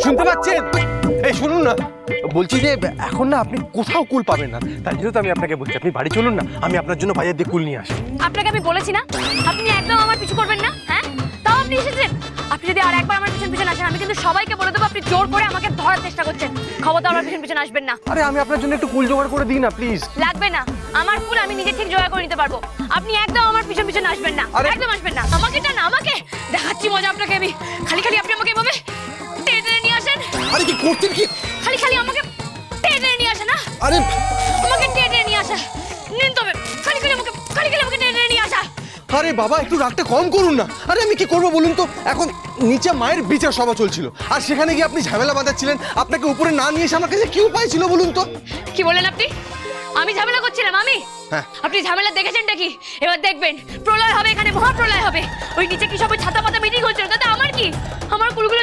শুনতে পাচ্ছেন? এই শুনুন না। বলছি যে এখন না আপনি কোথাও কুল পাবেন না। তাই জন্য তো আমি আপনাকে বলছি আপনি বাড়ি চলুন না আমি আপনার জন্য বাজার দিয়ে কুল নিয়ে আসি। আপনাকে আমি বলেছি না? আপনি একদম আমার পিছু করবেন না হ্যাঁ? তাও আপনি এসেছেন? আপনি যদি আর একবার আমার পিছন পিছন আসেন আমি কিন্তু সবাইকে বলে দেবো আপনি জোর করে আমাকে ধরার চেষ্টা করছেন। খবরদার আমার পিছন পিছন আসবেন না। আরে আমি আপনার জন্য একটু কুল জোগাড় করে দিই না প্লিজ লাগবে না। আমার কুল আমি নিজে ঠিক জোগাড় করে নিতে পারব। আপনি একদম আমার পিছন পিছন আসবেন না। একদম আসবেন না আমাকে না না। আমাকে দেখাচ্ছি মজা আপনাকে আমি। খালি খালি আপনি আমাকে আরে কি করতেন কি? খালি খালি আমাকে টেনে নিয়ে আসেন না? আরে আমাকে টেনে নিয়ে আসা। নিন তবে খালি খালি আমাকে খালি খালি আমাকে টেনে নিয়ে আসা। আরে বাবা একটু রাগটা কম করুন না। আরে আমি কি করব বলুন তো? এখন নিচে মায়ের বিচার সভা চলছিল। আর সেখানে গিয়ে আপনি ঝামেলা বাঁধাচ্ছিলেন। আপনাকে উপরে না নিয়ে এসে আমার কাছে কি উপায় ছিল বলুন তো? কি বললেন আপনি? আমি ঝামেলা করছিলাম আমি? হ্যাঁ। আপনি ঝামেলা দেখেছেন নাকি? এবার দেখবেন প্রলয় হবে এখানে মহা প্রলয় হবে। ওই নিচে কি সবাই ছাতা পাতা মিটিং হচ্ছিল? তাতে আমার কি? আমার কুলগুলো